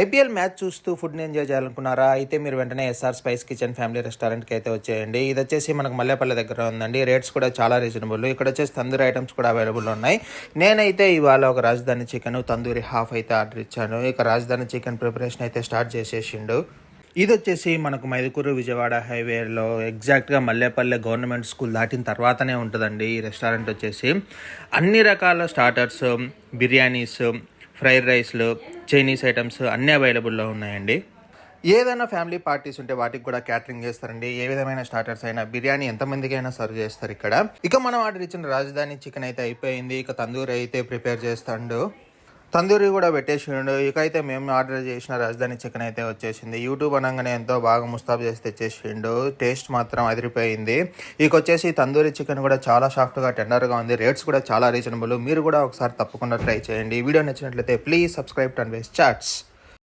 IPL match చూస్తూ ఫుడ్ని enjoy చేయాలనుకున్నారా? అయితే మీరు వెంటనే ఎస్ఆర్ స్పైస్ కిచెన్ ఫ్యామిలీ రెస్టారెంట్కి అయితే వచ్చేయండి. ఇది వచ్చేసి మనకు మల్లెపల్లి దగ్గర ఉందండి. రేట్స్ కూడా చాలా రీజనబుల్. ఇక్కడ వచ్చేసి తందూరి ఐటమ్స్ కూడా అవైలబుల్ ఉన్నాయి. నేనైతే ఇవాళ ఒక రాజధాని చికెన్ తందూరి హాఫ్ అయితే ఆర్డర్ ఇచ్చాను. ఇక రాజధాని చికెన్ ప్రిపరేషన్ అయితే స్టార్ట్ చేసేసిండు. ఇది వచ్చేసి మనకు మైదుకూరు విజయవాడ హైవేలో ఎగ్జాక్ట్గా మల్లేపల్లె గవర్నమెంట్ స్కూల్ దాటిన తర్వాతనే ఉంటుందండి ఈ రెస్టారెంట్ వచ్చేసి. అన్ని రకాల స్టార్టర్స్ బిర్యానీస్ ఫ్రైడ్ రైస్లు చైనీస్ ఐటమ్స్ అన్నీ అవైలబుల్లో ఉన్నాయండి. ఏదైనా ఫ్యామిలీ పార్టీస్ ఉంటే వాటికి కూడా క్యాటరింగ్ చేస్తారండి. ఏ విధమైన స్టార్టర్స్ అయినా బిర్యానీ ఎంతమందికి అయినా సర్వ్ చేస్తారు ఇక్కడ. ఇక మనం ఆర్డర్ ఇచ్చిన రాజధాని చికెన్ అయితే అయిపోయింది. ఇక తందూరి అయితే ప్రిపేర్ చేస్తాడు. తందూరి కూడా పెట్టేసిండు. ఇక అయితే మేము ఆర్డర్ చేసిన రాజధాని చికెన్ అయితే వచ్చేసింది. యూట్యూబ్ అనగానే ఎంతో బాగా ముస్తాబ్ చేసి తెచ్చేసిండు. టేస్ట్ మాత్రం అదిరిపోయింది. ఇక వచ్చేసి తందూరి చికెన్ కూడా చాలా సాఫ్ట్గా టెండర్గా ఉంది. రేట్స్ కూడా చాలా రీజనబుల్. మీరు కూడా ఒకసారి తప్పకుండా ట్రై చేయండి. వీడియో నచ్చినట్లయితే ప్లీజ్ సబ్స్క్రైబ్ అండ్ వేస్ చాట్స్.